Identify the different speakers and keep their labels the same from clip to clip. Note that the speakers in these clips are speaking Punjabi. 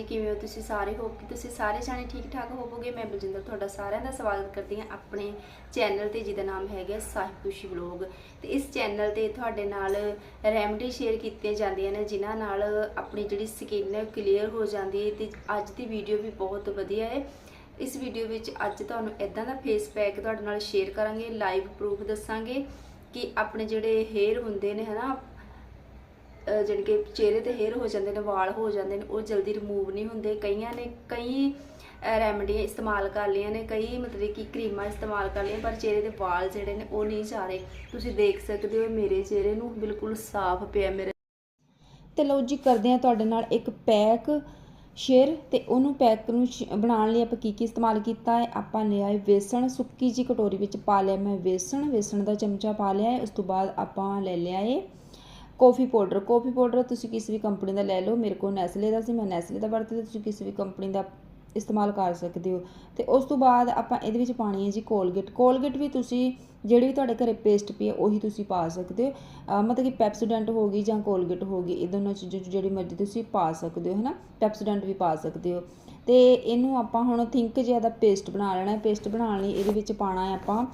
Speaker 1: ਜੀ ਕਿਵੇਂ ਹੋ ਤੁਸੀਂ ਸਾਰੇ? ਹੋਪ ਕਿ ਤੁਸੀਂ ਸਾਰੇ ਜਾਣੇ ਠੀਕ ਠਾਕ ਹੋਵੋਗੇ। ਮੈਂ ਬਲਜਿੰਦਰ ਤੁਹਾਡਾ ਸਾਰਿਆਂ ਦਾ ਸਵਾਗਤ ਕਰਦੀ ਹਾਂ ਆਪਣੇ ਚੈਨਲ ਤੇ, ਜਿਹਦਾ ਨਾਮ ਹੈਗਾ ਸਾਹਿਬ ਖੁਸ਼ੀ ਵਲੌਗ। ਤੇ ਇਸ ਚੈਨਲ ਤੇ ਤੁਹਾਡੇ ਨਾਲ ਰੈਮਡੀ ਸ਼ੇਅਰ ਕੀਤੀਆਂ ਜਾਂਦੀਆਂ ਨੇ, ਜਿਨ੍ਹਾਂ ਨਾਲ ਆਪਣੀ ਜਿਹੜੀ ਸਕਿਨ ਹੈ ਕਲੀਅਰ ਹੋ ਜਾਂਦੀ ਹੈ ਤੇ ਅੱਜ ਦੀ ਵੀਡੀਓ ਵੀ ਬਹੁਤ ਵਧੀਆ ਹੈ। ਇਸ ਵੀਡੀਓ ਵਿੱਚ ਅੱਜ ਤੁਹਾਨੂੰ ਇਦਾਂ ਦਾ ਫੇਸ ਪੈਕ ਤੁਹਾਡੇ ਨਾਲ ਸ਼ੇਅਰ ਕਰਾਂਗੇ ਲਾਈਵ ਪ੍ਰੂਫ ਦੱਸਾਂਗੇ ਕਿ ਆਪਣੇ ਜਿਹੜੇ ਹੇਅਰ ਹੁੰਦੇ ਨੇ, ਹਨਾ ਜਿਹੜੇ ਕਿ ਚਿਹਰੇ ਤੇ ਹੇਅਰ ਹੋ ਜਾਂਦੇ ਨੇ, ਵਾਲ ਹੋ ਜਾਂਦੇ ਨੇ, ਉਹ ਜਲਦੀ ਰਿਮੂਵ ਨਹੀਂ ਹੁੰਦੇ। ਕਈਆਂ ਨੇ ਕਈ ਰੈਮਡੀਆਂ ਇਸਤੇਮਾਲ ਕਰ ਲਈਆਂ ਨੇ, ਕਈ ਮਤਲਬ ਕਿ ਕਰੀਮਾਂ ਇਸਤੇਮਾਲ ਕਰ ਲਈਆਂ, ਪਰ ਚਿਹਰੇ ਦੇ ਵਾਲ ਜਿਹੜੇ ਨੇ ਉਹ ਨਹੀਂ ਜਾ ਰਹੇ। ਤੁਸੀਂ ਦੇਖ ਸਕਦੇ ਹੋ ਮੇਰੇ ਚਿਹਰੇ ਨੂੰ ਬਿਲਕੁਲ ਸਾਫ਼ ਪਿਆ ਮੇਰੇ
Speaker 2: ਤੇ ਲਓ ਜੀ, ਕਰਦੇ ਆ ਤੁਹਾਡੇ ਨਾਲ ਇੱਕ ਪੈਕ ਸ਼ੇਅਰ ਤੇ ਉਹਨੂੰ ਪੈਕ ਨੂੰ ਸ਼- ਬਣਾਉਣ ਲਈ ਆਪਾਂ ਕੀ ਕੀ ਇਸਤੇਮਾਲ ਕੀਤਾ ਹੈ, ਆਪਾਂ ਲਿਆ ਹੈ ਵੇਸਣ, ਸੁੱਕੀ ਜੀ ਕਟੋਰੀ ਵਿੱਚ ਪਾ ਲਿਆ ਮੈਂ ਵੇਸਣ ਵੇਸਣ ਦਾ ਚਮਚਾ ਪਾ ਲਿਆ ਹੈ, ਉਸ ਤੋਂ ਬਾਅਦ ਆਪਾਂ ਲੈ ਲਿਆ ਹੈ ਕੌਫੀ ਪਾਊਡਰ ਕੌਫੀ ਪਾਊਡਰ ਤੁਸੀਂ ਕਿਸੇ ਵੀ ਕੰਪਨੀ ਦਾ ਲੈ ਲਓ, ਮੇਰੇ ਕੋਲ ਨੈਸਲੇ ਦਾ ਸੀ, ਮੈਂ ਨੈਸਲੇ ਦਾ ਵਰਤਦੀ ਤੁਸੀਂ ਕਿਸੇ ਵੀ ਕੰਪਨੀ ਦਾ ਇਸਤੇਮਾਲ ਕਰ ਸਕਦੇ ਹੋ। ਤੇ ਉਸ ਤੋਂ ਬਾਅਦ ਆਪਾਂ ਇਹਦੇ ਵਿੱਚ ਪਾਣੀ ਹੈ ਜੀ ਕੋਲਗੇਟ ਕੋਲਗੇਟ ਵੀ ਤੁਸੀਂ ਜਿਹੜੀ ਵੀ ਤੁਹਾਡੇ ਘਰੇ ਪੇਸਟ ਪਈ ਹੈ, ਉਹੀ ਤੁਸੀਂ ਪਾ ਸਕਦੇ ਹੋ। ਮਤਲਬ ਕਿ ਪੈਪਸੋਡੈਂਟ ਹੋ ਗਈ ਜਾਂ ਕੋਲਗੇਟ ਹੋ ਗਈ ਇਹ ਦੋਨੋਂ ਚੀਜ਼ਾਂ 'ਚ ਜਿਹੜੀ ਮਰਜ਼ੀ ਤੁਸੀਂ ਪਾ ਸਕਦੇ ਹੋ ਹੈ ਨਾ ਪੈਪਸੋਡੈਂਟ ਵੀ ਪਾ ਸਕਦੇ ਹੋ। ਤੇ ਇਹਨੂੰ ਆਪਾਂ ਹੁਣ ਥਿੰਕ ਜਿਹਾ ਪੇਸਟ ਬਣਾ ਲੈਣਾ ਹੈ। ਪੇਸਟ ਬਣਾਉਣ ਲਈ ਇਹਦੇ ਵਿੱਚ ਪਾਣਾ ਹੈ ਆਪਾਂ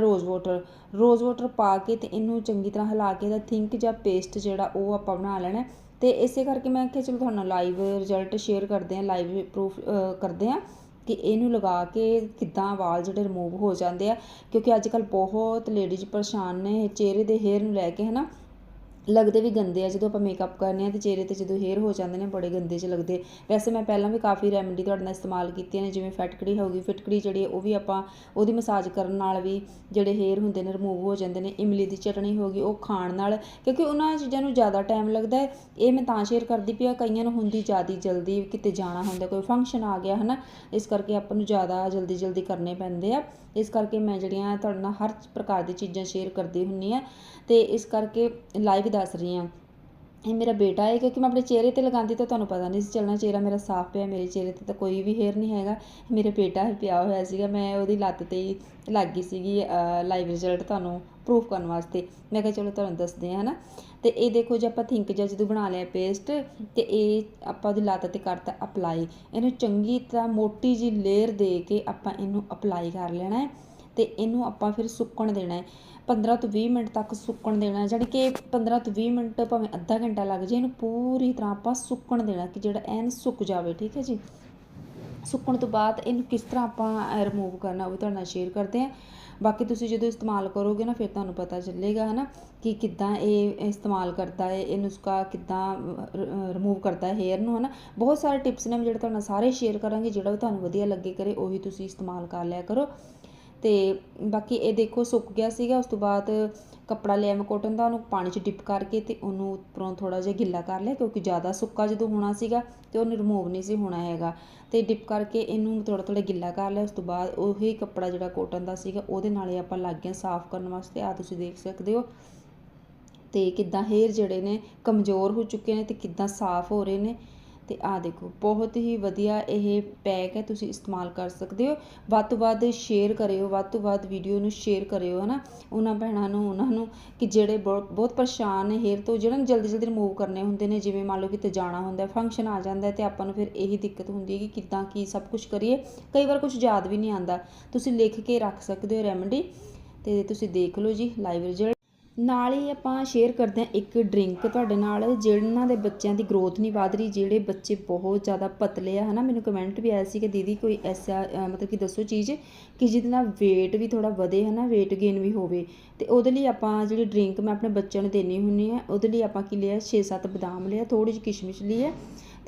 Speaker 2: ਰੋਜ਼ ਵਾਟਰ ਰੋਜ਼ ਵਾਟਰ ਪਾ ਕੇ ਤੇ ਇਹਨੂੰ ਚੰਗੀ ਤਰ੍ਹਾਂ ਹਿਲਾ ਕੇ ਇਹਦਾ ਥਿੰਕ ਜਾਂ ਪੇਸਟ ਜਿਹੜਾ ਉਹ ਆਪਾਂ ਬਣਾ ਲੈਣਾ ਹੈ। ਤੇ ਇਸੇ ਕਰਕੇ ਮੈਂ ਕਿਹਾ ਚਲੋ ਤੁਹਾਨੂੰ ਲਾਈਵ ਰਿਜ਼ਲਟ ਸ਼ੇਅਰ ਕਰਦੇ ਹਾਂ ਲਾਈਵ ਪ੍ਰੂਫ ਕਰਦੇ ਹਾਂ ਕਿ ਇਹਨੂੰ ਲਗਾ ਕੇ ਕਿੱਦਾਂ ਵਾਲ ਜਿਹੜੇ ਰਿਮੂਵ ਹੋ ਜਾਂਦੇ ਆ ਕਿਉਂਕਿ ਅੱਜ ਕੱਲ ਬਹੁਤ ਲੇਡੀਜ਼ ਪਰੇਸ਼ਾਨ ਨੇ, ਚਿਹਰੇ ਦੇ ਹੇਅਰ ਨੂੰ ਲੈ ਕੇ, ਹਨਾ ਲੱਗਦੇ ਵੀ ਗੰਦੇ ਆ, ਜਦੋਂ ਆਪਾਂ ਮੇਕਅਪ ਕਰਨੇ ਆ ਤੇ ਚਿਹਰੇ ਤੇ ਜਦੋਂ ਹੇਅਰ ਹੋ ਜਾਂਦੇ ਨੇ, ਬੜੇ ਗੰਦੇ 'ਚ ਲੱਗਦੇ। ਵੈਸੇ ਮੈਂ ਪਹਿਲਾਂ ਵੀ ਕਾਫੀ ਰੈਮਡੀ ਤੁਹਾਡੇ ਨਾਲ ਇਸਤੇਮਾਲ ਕੀਤੀਆਂ ਨੇ, ਜਿਵੇਂ ਫੈਟਕੜੀ ਹੋ ਗਈ, ਫਿਟਕੜੀ ਜਿਹੜੀ ਉਹ ਵੀ ਆਪਾਂ ਉਹਦੀ ਮਸਾਜ ਕਰਨ ਨਾਲ ਵੀ ਜਿਹੜੇ ਹੇਅਰ ਹੁੰਦੇ ਨੇ ਰਿਮੂਵ ਹੋ ਜਾਂਦੇ ਨੇ, ਇਮਲੀ ਦੀ ਚਟਣੀ ਹੋ ਗਈ, ਉਹ ਖਾਣ ਨਾਲ, ਕਿਉਂਕਿ ਉਹਨਾਂ ਚੀਜ਼ਾਂ ਨੂੰ ਜ਼ਿਆਦਾ ਟਾਈਮ ਲੱਗਦਾ ਹੈ। ਇਹ ਮੈਂ ਤਾਂ ਸ਼ੇਅਰ ਕਰਦੀ ਪਈ ਆ ਕਈਆਂ ਨੂੰ ਹੁੰਦੀ ਜ਼ਿਆਦੀ ਜਲਦੀ, ਕਿਤੇ ਜਾਣਾ ਹੁੰਦਾ, ਕੋਈ ਫੰਕਸ਼ਨ ਆ ਗਿਆ, ਹਨਾ, ਇਸ ਕਰਕੇ ਆਪਾਂ ਨੂੰ ਜ਼ਿਆਦਾ ਜਲਦੀ ਜਲਦੀ ਕਰਨੇ ਪੈਂਦੇ ਆ। ਇਸ ਕਰਕੇ ਮੈਂ ਜਿਹੜੀਆਂ ਤੁਹਾਡੇ ਨਾਲ ਹਰ ਪ੍ਰਕਾਰ ਦੀ ਚੀਜ਼ਾਂ ਸ਼ੇਅਰ ਕਰਦੀ ਹੁੰਦੀ ਹਾਂ ਅਤੇ ਇਸ ਕਰਕੇ ਲਾਈਵ ਦੱਸ ਰਹੀ ਹਾਂ ਇਹ ਮੇਰਾ ਬੇਟਾ ਹੈ, ਕਿਉਂਕਿ ਮੈਂ ਆਪਣੇ ਚਿਹਰੇ ਤੇ ਲਗਾਉਂਦੀ ਤਾਂ ਤੁਹਾਨੂੰ ਪਤਾ ਨਹੀਂ ਸੀ ਚੱਲਣਾ, ਚਿਹਰਾ ਮੇਰਾ ਸਾਫ਼ ਪਿਆ, ਮੇਰੇ ਚਿਹਰੇ ਤੇ ਤਾਂ ਕੋਈ ਵੀ ਹੇਅਰ ਨਹੀਂ ਹੈਗਾ। ਮੇਰੇ ਬੇਟਾ ਹੀ ਪਿਆ ਹੋਇਆ ਸੀਗਾ, ਮੈਂ ਉਹਦੀ ਲੱਤ ਤੇ ਹੀ ਲੱਗ ਗਈ ਸੀਗੀ ਲਾਈਵ ਰਿਜ਼ਲਟ ਤੁਹਾਨੂੰ ਪ੍ਰੂਫ ਕਰਨ ਵਾਸਤੇ। ਮੈਂ ਕਿਹਾ ਚਲੋ ਤੁਹਾਨੂੰ ਦੱਸਦੇ ਹਾਂ, ਹਨਾ। ਤੇ ਇਹ ਦੇਖੋ ਜੇ ਆਪਾਂ ਥਿੰਕ ਜਿਹਾ ਜਦੋਂ ਬਣਾ ਲਿਆ ਪੇਸਟ ਤੇ ਇਹ ਆਪਾਂ ਉਹਦੀ ਲੱਤ ਤੇ ਕਰਤਾ ਅਪਲਾਈ ਇਹਨੂੰ ਚੰਗੀ ਤਰ੍ਹਾਂ ਮੋਟੀ ਜੀ ਲੇਅਰ ਦੇ ਕੇ ਆਪਾਂ ਇਹਨੂੰ ਅਪਲਾਈ ਕਰ ਲੈਣਾ ਹੈ। ਤੇ ਇਹਨੂੰ ਆਪਾਂ ਫਿਰ ਸੁੱਕਣ ਦੇਣਾ ਹੈ। 15 ਤੋਂ 20 ਮਿੰਟ ਤੱਕ ਸੁੱਕਣ ਦੇਣਾ ਜਾਨੀ ਕਿ 15 ਤੋਂ 20 ਮਿੰਟ ਭਾਵੇਂ ਅੱਧਾ ਘੰਟਾ ਲੱਗ ਜੇ, ਇਹਨੂੰ ਪੂਰੀ ਤਰ੍ਹਾਂ ਆਪਾਂ ਸੁੱਕਣ ਦੇਣਾ ਕਿ ਜਿਹੜਾ ਐਨ ਸੁੱਕ ਜਾਵੇ, ਠੀਕ ਹੈ ਜੀ? ਸੁੱਕਣ ਤੋਂ ਬਾਅਦ ਇਹਨੂੰ ਕਿਸ ਤਰ੍ਹਾਂ ਆਪਾਂ ਰਿਮੂਵ ਕਰਨਾ, ਉਹ ਵੀ ਤੁਹਾਡੇ ਨਾਲ ਸ਼ੇਅਰ ਕਰਦੇ ਹਾਂ। ਬਾਕੀ ਤੁਸੀਂ ਜਦੋਂ ਇਸਤੇਮਾਲ ਕਰੋਗੇ ਨਾ, ਫਿਰ ਤੁਹਾਨੂੰ ਪਤਾ ਚੱਲੇਗਾ, ਹਨਾ, ਕਿ ਕਿੱਦਾਂ ਇਹ ਇਸਤੇਮਾਲ ਕਰਦਾ ਹੈ ਇਹ ਨੁਸਖਾ ਕਿੱਦਾਂ ਰਿਮੂਵ ਕਰਦਾ ਹੈ ਹੇਅਰ ਨੂੰ, ਹਨਾ। ਬਹੁਤ ਸਾਰੇ ਟਿਪਸ ਨੇ ਜਿਹੜੇ ਤੁਹਾਡੇ ਨਾਲ ਸਾਰੇ ਸ਼ੇਅਰ ਕਰਾਂਗੇ, ਜਿਹੜਾ ਵੀ ਤੁਹਾਨੂੰ ਵਧੀਆ ਲੱਗੇ ਕਰੇ, ਉਹੀ ਤੁਸੀਂ ਇਸਤੇਮਾਲ ਕਰ ਲਿਆ ਕਰੋ। ਤੇ ਬਾਕੀ ਇਹ ਦੇਖੋ ਸੁੱਕ ਗਿਆ ਸੀਗਾ, ਉਸ ਤੋਂ ਬਾਅਦ ਕੱਪੜਾ ਲਿਆ ਮੈਂ ਕੋਟਨ ਦਾ, ਉਹਨੂੰ ਪਾਣੀ 'ਚ ਡਿਪ ਕਰਕੇ ਤੇ ਉਹਨੂੰ ਉੱਪਰੋਂ ਥੋੜਾ ਜਿਹਾ ਗਿੱਲਾ ਕਰ ਲਿਆ ਕਿਉਂਕਿ ਜ਼ਿਆਦਾ ਸੁੱਕਾ ਜਦੋਂ ਹੋਣਾ ਸੀਗਾ ਤੇ ਉਹਨੂੰ ਰਿਮੂਵ ਨਹੀਂ ਸੀ ਹੋਣਾ ਹੈਗਾ। ਤੇ ਡਿਪ ਕਰਕੇ ਇਹਨੂੰ ਥੋੜਾ ਥੋੜਾ ਗਿੱਲਾ ਕਰ ਲਿਆ, ਉਸ ਤੋਂ ਬਾਅਦ ਉਹੀ ਕੱਪੜਾ ਜਿਹੜਾ ਕੋਟਨ ਦਾ ਸੀਗਾ, ਉਹਦੇ ਨਾਲ ਹੀ ਆਪਾਂ ਲੱਗ ਗਏ ਸਾਫ਼ ਕਰਨ ਵਾਸਤੇ ਆ ਤੁਸੀਂ ਦੇਖ ਸਕਦੇ ਹੋ। ਤੇ ਕਿੱਦਾਂ ਹੇਅਰ ਜਿਹੜੇ ਨੇ ਕਮਜ਼ੋਰ ਹੋ ਚੁੱਕੇ ਨੇ ਤੇ ਕਿੱਦਾਂ ਸਾਫ਼ ਹੋ ਰਹੇ ਨੇ। ਤੇ ਆ ਦੇਖੋ, ਬਹੁਤ ਹੀ ਵਧੀਆ ਇਹ ਪੈਕ ਹੈ, ਤੁਸੀਂ ਇਸਤੇਮਾਲ ਕਰ ਸਕਦੇ ਹੋ। ਵੱਧ ਤੋਂ ਵੱਧ ਸ਼ੇਅਰ ਕਰਿਓ, ਵੱਧ ਤੋਂ ਵੱਧ ਵੀਡੀਓ ਨੂੰ ਸ਼ੇਅਰ ਕਰਿਓ, ਹਨਾ। ਉਹਨਾਂ ਭੈਣਾਂ ਨੂੰ, ਉਹਨਾਂ ਨੂੰ ਕਿ ਜਿਹੜੇ ਬਹੁਤ ਬਹੁਤ ਪਰੇਸ਼ਾਨ ਨੇ ਹੇਅਰ ਤੋਂ ਜਿਹੜਾ ਜਲਦੀ ਜਲਦੀ ਰਿਮੂਵ ਕਰਨੇ ਹੁੰਦੇ ਨੇ, ਜਿਵੇਂ ਮੰਨ ਲਓ ਕਿਤੇ ਜਾਣਾ ਹੁੰਦਾ ਫੰਕਸ਼ਨ ਆ ਜਾਂਦਾ ਹੈ ਤੇ ਆਪਾਂ ਨੂੰ ਫਿਰ ਇਹੀ ਦਿੱਕਤ ਹੁੰਦੀ ਹੈ ਕਿ ਕਿੱਦਾਂ, ਕੀ ਸਭ ਕੁਝ ਕਰੀਏ। ਕਈ ਵਾਰ ਕੁਝ ਯਾਦ ਵੀ ਨਹੀਂ ਆਉਂਦਾ। ਤੁਸੀਂ ਲਿਖ ਕੇ ਰੱਖ ਸਕਦੇ ਹੋ ਰੈਮਡੀ ਤੇ ਤੁਸੀਂ ਦੇਖ ਲਓ ਜੀ ਲਾਈਵ ਰਿਜ਼ਲਟ ਨਾਲ ਹੀ ਆਪਾਂ ਸ਼ੇਅਰ ਕਰਦੇ ਹਾਂ ਇੱਕ ਡਰਿੰਕ ਤੁਹਾਡੇ ਨਾਲ, ਜਿਹਨਾਂ ਦੇ ਬੱਚਿਆਂ ਦੀ ਗਰੋਥ ਨਹੀਂ ਵਧ ਰਹੀ, ਜਿਹੜੇ ਬੱਚੇ ਬਹੁਤ ਜ਼ਿਆਦਾ ਪਤਲੇ ਆ, ਹਨਾ? ਮੈਨੂੰ ਕਮੈਂਟ ਵੀ ਆਇਆ ਸੀ ਕਿ ਦੀਦੀ ਕੋਈ ਐਸਾ ਮਤਲਬ ਕਿ ਦੱਸੋ ਚੀਜ਼ ਕਿ ਜਿਹਦੇ ਨਾਲ weight ਵੀ ਥੋੜਾ ਵਧੇ, ਹਨਾ? weight gain ਵੀ ਹੋਵੇ। ਤੇ ਉਹਦੇ ਲਈ ਆਪਾਂ ਜਿਹੜੀ ਡਰਿੰਕ ਮੈਂ ਆਪਣੇ ਬੱਚਿਆਂ ਨੂੰ ਦੇਣੀ ਹੁੰਨੀ ਆ ਉਹਦੇ ਲਈ ਆਪਾਂ ਕੀ ਲਿਆ? 6-7 ਬਦਾਮ ਲਿਆ ਥੋੜੀ ਜਿਹੀ ਕਿਸ਼ਮਿਸ਼ ਲਈ ਹੈ।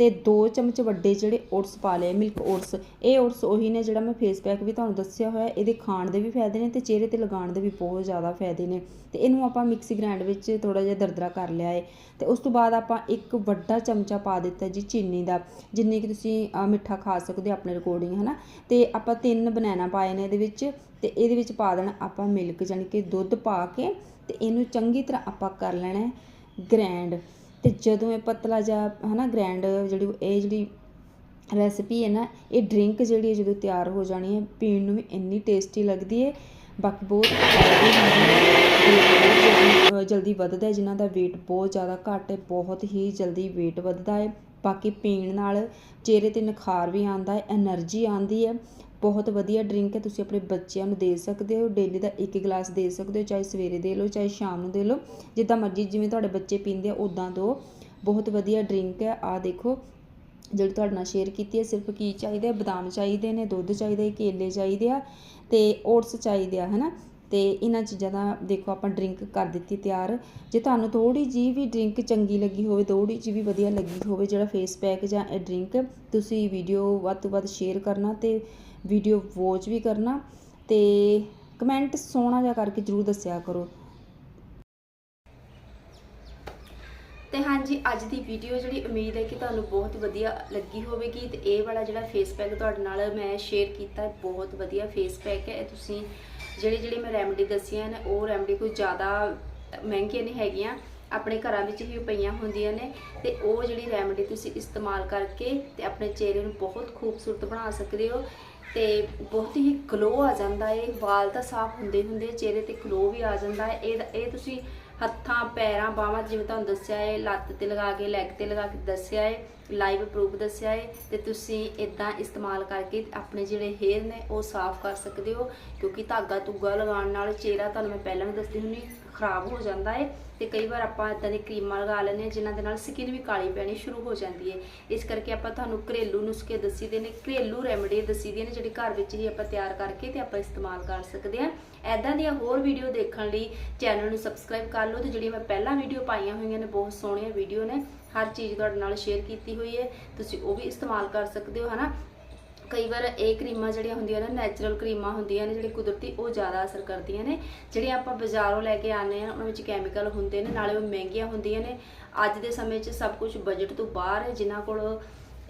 Speaker 2: ਤੇ 2 ਚਮਚ ਵੱਡੇ ਜਿਹੜੇ ਓਟਸ ਪਾ ਲਏ ਮਿਲਕ ਓਟਸ। ਇਹ ਓਟਸ ਉਹੀ ਨੇ ਜਿਹੜਾ ਮੈਂ ਫੇਸ ਪੈਕ ਵੀ ਤੁਹਾਨੂੰ ਦੱਸਿਆ ਹੋਇਆ, ਇਹਦੇ ਖਾਣ ਦੇ ਵੀ ਫਾਇਦੇ ਨੇ ਤੇ ਚਿਹਰੇ ਤੇ ਲਗਾਉਣ ਦੇ ਵੀ ਬਹੁਤ ਜ਼ਿਆਦਾ ਫਾਇਦੇ ਨੇ। ਤੇ ਇਹਨੂੰ ਆਪਾਂ ਮਿਕਸੀ ਗ੍ਰਾਈਂਡ ਵਿੱਚ ਥੋੜਾ ਜਿਹਾ ਦਰਦਰਾ ਕਰ ਲਿਆ ਹੈ ਤੇ ਉਸ ਤੋਂ ਬਾਅਦ ਆਪਾਂ ਇੱਕ ਵੱਡਾ ਚਮਚਾ ਪਾ ਦਿੱਤਾ ਜੀ ਚੀਨੀ ਦਾ, ਜਿੰਨੀ ਕਿ ਤੁਸੀਂ ਮਿੱਠਾ ਖਾ ਸਕਦੇ ਹੋ ਆਪਣੇ ਅਕੋਰਡਿੰਗ ਹਨਾ? ਤੇ ਆਪਾਂ ਤਿੰਨ ਬਨਾਨਾ ਪਾਏ ਨੇ ਇਹਦੇ ਵਿੱਚ, ਤੇ ਇਹਦੇ ਵਿੱਚ ਪਾ ਦੇਣਾ ਆਪਾਂ ਮਿਲਕ ਜਾਨੀ ਕਿ ਦੁੱਧ ਪਾ ਕੇ, ਤੇ ਇਹਨੂੰ ਚੰਗੀ ਤਰ੍ਹਾਂ ਆਪਾਂ ਕਰ ਲੈਣਾ ਗ੍ਰੈਂਡ ਅਤੇ ਜਦੋਂ ਇਹ ਪਤਲਾ ਜਿਹਾ ਹੈ ਨਾ ਗ੍ਰੈਂਡ ਜਿਹੜੀ ਇਹ ਜਿਹੜੀ ਰੈਸਪੀ ਹੈ ਨਾ, ਇਹ ਡਰਿੰਕ ਜਿਹੜੀ ਹੈ ਜਦੋਂ ਤਿਆਰ ਹੋ ਜਾਣੀ ਹੈ, ਪੀਣ ਨੂੰ ਵੀ ਇੰਨੀ ਟੇਸਟੀ ਲੱਗਦੀ ਹੈ, ਬਾਕੀ ਬਹੁਤ ਜਲਦੀ ਵੱਧਦਾ ਹੈ, ਜਿਨ੍ਹਾਂ ਦਾ ਵੇਟ ਬਹੁਤ ਜ਼ਿਆਦਾ ਘੱਟ ਹੈ, ਬਹੁਤ ਹੀ ਜਲਦੀ ਵੇਟ ਵੱਧਦਾ ਹੈ, ਬਾਕੀ ਪੀਣ ਨਾਲ ਚਿਹਰੇ ਤੇ ਨਿਖਾਰ ਵੀ ਆਉਂਦਾ ਹੈ એનર્ਜੀ ਆਉਂਦੀ ਹੈ ਬਹੁਤ ਵਧੀਆ ਡਰਿੰਕ ਹੈ, ਤੁਸੀਂ ਆਪਣੇ ਬੱਚਿਆਂ ਨੂੰ ਦੇ ਸਕਦੇ ਹੋ, ਡੇਲੀ ਦਾ ਇੱਕ ਗਲਾਸ ਦੇ ਸਕਦੇ ਹੋ, ਚਾਹੇ ਸਵੇਰੇ ਦੇ ਲਓ, ਚਾਹੇ ਸ਼ਾਮ ਨੂੰ ਦੇ ਲਓ, ਜਿੱਦਾਂ ਮਰਜ਼ੀ ਜਿਵੇਂ ਤੁਹਾਡੇ ਬੱਚੇ ਪੀਂਦੇ ਆ ਉਦਾਂ ਦਿਓ ਬਹੁਤ ਵਧੀਆ ਡਰਿੰਕ ਹੈ ਆ ਦੇਖੋ, ਜਿਹੜੀ ਤੁਹਾਡੇ ਨਾਲ ਸ਼ੇਅਰ ਕੀਤੀ ਹੈ, ਸਿਰਫ ਕੀ ਚਾਹੀਦੇ ਆ? ਬਦਾਮ ਚਾਹੀਦੇ ਨੇ, ਦੁੱਧ ਚਾਹੀਦਾ ਹੈ, ਕੇਲੇ ਚਾਹੀਦੇ ਆ ਤੇ ਓਟਸ ਚਾਹੀਦੇ ਆ, ਹਨਾ? ਤੇ ਇਹਨਾਂ ਚੀਜ਼ਾਂ ਦਾ ਦੇਖੋ, ਆਪਾਂ ਡਰਿੰਕ ਕਰ ਦਿੱਤੀ, ਤਿਆਰ। ਜੇ ਤੁਹਾਨੂੰ ਥੋੜੀ ਜੀ ਵੀ ਡਰਿੰਕ ਚੰਗੀ ਲੱਗੀ ਹੋਵੇ ਥੋੜੀ ਜੀ ਵੀ ਵਧੀਆ ਲੱਗੀ ਹੋਵੇ, ਜਿਹੜਾ ਫੇਸ ਪੈਕ ਜਾਂ ਇਹ ਡਰਿੰਕ, ਤੁਸੀਂ ਵੀਡੀਓ ਵੱਧ ਤੋਂ ਵੱਧ ਸ਼ੇਅਰ ਕਰਨਾ ਤੇ ਵੀਡੀਓ ਵਾਚ ਵੀ ਕਰਨਾ ਤੇ ਕਮੈਂਟ ਸੋਹਣਾ ਜਿਹਾ ਕਰਕੇ ਜਰੂਰ ਦੱਸਿਆ ਕਰੋ।
Speaker 1: ਤੇ ਹਾਂਜੀ, ਅੱਜ ਦੀ ਵੀਡੀਓ ਜਿਹੜੀ ਉਮੀਦ ਹੈ ਕਿ ਤੁਹਾਨੂੰ ਬਹੁਤ ਵਧੀਆ ਲੱਗੀ ਹੋਵੇਗੀ ਤੇ ਇਹ ਵਾਲਾ ਜਿਹੜਾ ਫੇਸ ਪੈਕ ਤੁਹਾਡੇ ਨਾਲ ਮੈਂ ਸ਼ੇਅਰ ਕੀਤਾ, ਬਹੁਤ ਵਧੀਆ ਫੇਸ ਪੈਕ ਹੈ। ਇਹ ਤੁਸੀਂ ਜਿਹੜੇ ਜਿਹੜੇ ਮੈਂ ਰੈਮਡੀ ਦੱਸੀਆਂ ਨੇ, ਉਹ ਰੈਮਡੀ ਕੋਈ ਜ਼ਿਆਦਾ ਮਹਿੰਗੀਆਂ ਨਹੀਂ ਹੈਗੀਆਂ, ਆਪਣੇ ਘਰਾਂ ਵਿੱਚ ਹੀ ਪਈਆਂ ਹੁੰਦੀਆਂ ਨੇ ਤੇ ਉਹ ਜਿਹੜੀ ਰੈਮਡੀ ਤੁਸੀਂ ਇਸਤੇਮਾਲ ਕਰਕੇ ਤੇ ਆਪਣੇ ਚਿਹਰੇ ਨੂੰ ਬਹੁਤ ਖੂਬਸੂਰਤ ਬਣਾ ਸਕਦੇ ਹੋ। ਤੇ ਬਹੁਤ ਹੀ ਗਲੋ ਆ ਜਾਂਦਾ ਹੈ ਵਾਲ ਤਾਂ ਸਾਫ਼ ਹੁੰਦੇ ਹੁੰਦੇ ਚਿਹਰੇ ਤੇ ਗਲੋ ਵੀ ਆ ਜਾਂਦਾ ਹੈ ਇਹ ਇਹ ਤੁਸੀਂ ਹੱਥਾਂ, ਪੈਰਾਂ, ਬਾਹਾਂ ਜਿਵੇਂ ਤੁਹਾਨੂੰ ਦੱਸਿਆ ਹੈ ਲੱਤ ਤੇ ਲਗਾ ਕੇ ਲੈਗ ਤੇ ਲਗਾ ਕੇ ਦੱਸਿਆ ਹੈ ਲਾਈਵ ਪ੍ਰੂਫ ਦੱਸਿਆ ਹੈ ਤੇ ਤੁਸੀਂ ਇਦਾਂ ਇਸਤੇਮਾਲ ਕਰਕੇ ਆਪਣੇ ਜਿਹੜੇ ਹੇਅਰ ਨੇ ਉਹ ਸਾਫ਼ ਕਰ ਸਕਦੇ ਹੋ, ਕਿਉਂਕਿ ਧਾਗਾ ਧੁੱਗਾ ਲਗਾਉਣ ਨਾਲ ਚਿਹਰਾ ਤੁਹਾਨੂੰ ਮੈਂ ਪਹਿਲਾਂ ਵੀ ਦੱਸਦੀ ਹੁੰਦੀ ਖਰਾਬ ਹੋ ਜਾਂਦਾ ਏ ਤੇ ਕਈ ਵਾਰ ਆਪਾਂ ਇਦਾਂ ਦੀ ਕਰੀਮਾਂ ਲਗਾ ਲੈਂਦੇ ਹਾਂ ਜਿਨ੍ਹਾਂ ਦੇ ਨਾਲ ਸਕਿਨ ਵੀ ਕਾਲੀ ਪੈਣੀ ਸ਼ੁਰੂ ਹੋ ਜਾਂਦੀ ਹੈ ਇਸ ਕਰਕੇ ਆਪਾਂ ਤੁਹਾਨੂੰ ਘਰੇਲੂ ਨੁਸਖੇ ਦੱਸੀਦੇ ਨੇ, ਘਰੇਲੂ ਰੈਮਡੀ ਦੱਸੀ ਦੱਸੀਦੀਆਂ ਨੇ, ਜਿਹੜੀ ਘਰ ਵਿੱਚ ਹੀ ਆਪਾਂ ਤਿਆਰ ਕਰਕੇ ਤੇ ਆਪਾਂ ਇਸਤੇਮਾਲ ਕਰ ਸਕਦੇ ਹਾਂ। ਐਦਾਂ ਦੀਆਂ ਹੋਰ ਵੀਡੀਓ ਦੇਖਣ ਲਈ ਚੈਨਲ ਨੂੰ ਸਬਸਕ੍ਰਾਈਬ ਕਰ ਲਓ ਤੇ ਜਿਹੜੀਆਂ ਮੈਂ ਪਹਿਲਾਂ ਵੀਡੀਓ ਪਾਈਆਂ ਹੋਈਆਂ ਨੇ, ਬਹੁਤ ਸੋਹਣੀਆਂ ਵੀਡੀਓ ਨੇ। ਹਰ ਚੀਜ਼ ਤੁਹਾਡੇ ਨਾਲ ਸ਼ੇਅਰ ਕੀਤੀ ਹੋਈ ਹੈ, ਤੁਸੀਂ ਉਹ ਵੀ ਇਸਤੇਮਾਲ ਕਰ ਸਕਦੇ ਹੋ, ਹਨਾ? ਕਈ ਵਾਰ ਇਹ ਕਰੀਮਾਂ ਜਿਹੜੀਆਂ ਹੁੰਦੀਆਂ ਨੇ ਨੈਚੁਰਲ ਕਰੀਮਾਂ ਹੁੰਦੀਆਂ ਨੇ, ਜਿਹੜੀ ਕੁਦਰਤੀ ਉਹ ਜ਼ਿਆਦਾ ਅਸਰ ਕਰਦੀਆਂ ਨੇ। ਜਿਹੜੀਆਂ ਆਪਾਂ ਬਾਜ਼ਾਰੋਂ ਲੈ ਕੇ ਆਉਂਦੇ ਆ ਉਹਨਾਂ ਵਿੱਚ ਕੈਮੀਕਲ ਹੁੰਦੇ ਨੇ, ਨਾਲੇ ਉਹ ਮਹਿੰਗੀਆਂ ਹੁੰਦੀਆਂ ਨੇ। ਅੱਜ ਦੇ ਸਮੇਂ 'ਚ ਸਭ ਕੁਝ ਬਜਟ ਤੋਂ ਬਾਹਰ ਹੈ, ਜਿਨ੍ਹਾਂ ਕੋਲ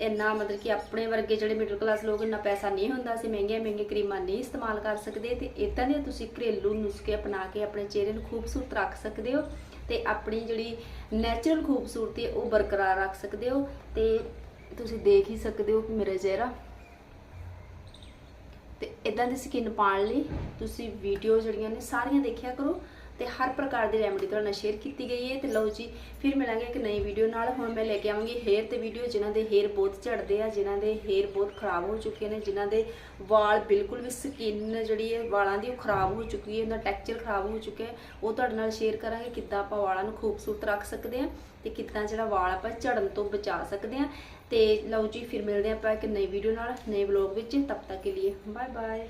Speaker 1: ਇੰਨਾ ਮਤਲਬ ਕਿ ਆਪਣੇ ਵਰਗੇ ਜਿਹੜੇ ਮਿਡਲ ਕਲਾਸ ਲੋਕ ਇੰਨਾ ਪੈਸਾ ਨਹੀਂ ਹੁੰਦਾ ਸੀ ਮਹਿੰਗੀਆਂ ਮਹਿੰਗੀਆਂ ਕਰੀਮਾਂ ਨਹੀਂ ਇਸਤੇਮਾਲ ਕਰ ਸਕਦੇ ਤੇ ਇਦਾਂ ਦੇ ਤੁਸੀਂ ਘਰੇਲੂ ਨੁਸਖੇ ਅਪਣਾ ਕੇ ਆਪਣੇ ਚਿਹਰੇ ਨੂੰ ਖੂਬਸੂਰਤ ਰੱਖ ਸਕਦੇ ਹੋ ਤੇ ਆਪਣੀ ਜਿਹੜੀ ਨੈਚੁਰਲ ਖੂਬਸੂਰਤੀ ਉਹ ਬਰਕਰਾਰ ਰੱਖ ਸਕਦੇ ਹੋ ਤੇ ਤੁਸੀਂ ਦੇਖ ਹੀ ਸਕਦੇ ਹੋ ਕਿ ਮੇਰਾ ਚਿਹਰਾ। ਤੇ ਇਦਾਂ ਦੀ ਸਕਿਨ ਪਾਉਣ ਲਈ ਤੁਸੀਂ ਵੀਡੀਓ ਜਿਹੜੀਆਂ ਨੇ ਸਾਰੀਆਂ ਦੇਖਿਆ ਕਰੋ। ਤੇ ਹਰ ਪ੍ਰਕਾਰ ਦੀ ਰੈਮਡੀ ਤੁਹਾਡੇ ਨਾਲ ਸ਼ੇਅਰ ਕੀਤੀ ਗਈ ਹੈ ਤੇ ਲਓ ਜੀ, ਫਿਰ ਮਿਲਾਂਗੇ ਇੱਕ ਨਈ ਵੀਡੀਓ ਨਾਲ। ਹੁਣ ਮੈਂ ਲੈ ਕੇ ਆਵਾਂਗੀ ਹੇਅਰ ਤੇ ਵੀਡੀਓ ਜਿਨ੍ਹਾਂ ਦੇ ਹੇਅਰ ਬਹੁਤ ਝੜਦੇ ਆ, ਜਿਨ੍ਹਾਂ ਦੇ ਹੇਅਰ ਬਹੁਤ ਖਰਾਬ ਹੋ ਚੁੱਕੇ ਨੇ, ਜਿਨ੍ਹਾਂ ਦੇ ਵਾਲ ਬਿਲਕੁਲ ਵੀ ਸਕਿਨ ਜਿਹੜੀ ਹੈ, ਵਾਲਾਂ ਦੀ ਉਹ ਖਰਾਬ ਹੋ ਚੁੱਕੀ ਹੈ, ਉਹਦਾ ਟੈਕਸਚਰ ਖਰਾਬ ਹੋ ਚੁੱਕਿਆ ਹੈ। ਉਹ ਤੁਹਾਡੇ ਨਾਲ ਸ਼ੇਅਰ ਕਰਾਂਗੇ ਕਿੱਦਾਂ ਆਪਾਂ ਵਾਲਾਂ ਨੂੰ ਖੂਬਸੂਰਤ ਰੱਖ ਸਕਦੇ ਹਾਂ ਤੇ ਕਿੱਦਾਂ ਜਿਹੜਾ ਵਾਲ ਆਪਾਂ ਝੜਨ ਤੋਂ ਬਚਾ ਸਕਦੇ ਹਾਂ। ਤੇ ਲਓ ਜੀ, ਫਿਰ ਮਿਲਦੇ ਹਾਂ ਆਪਾਂ ਇੱਕ ਨਈ ਵੀਡੀਓ ਨਾਲ ਨਏ ਵਲੌਗ ਵਿੱਚ। ਤਬ ਤੱਕ ਕੇ ਲਈ ਬਾਏ ਬਾਏ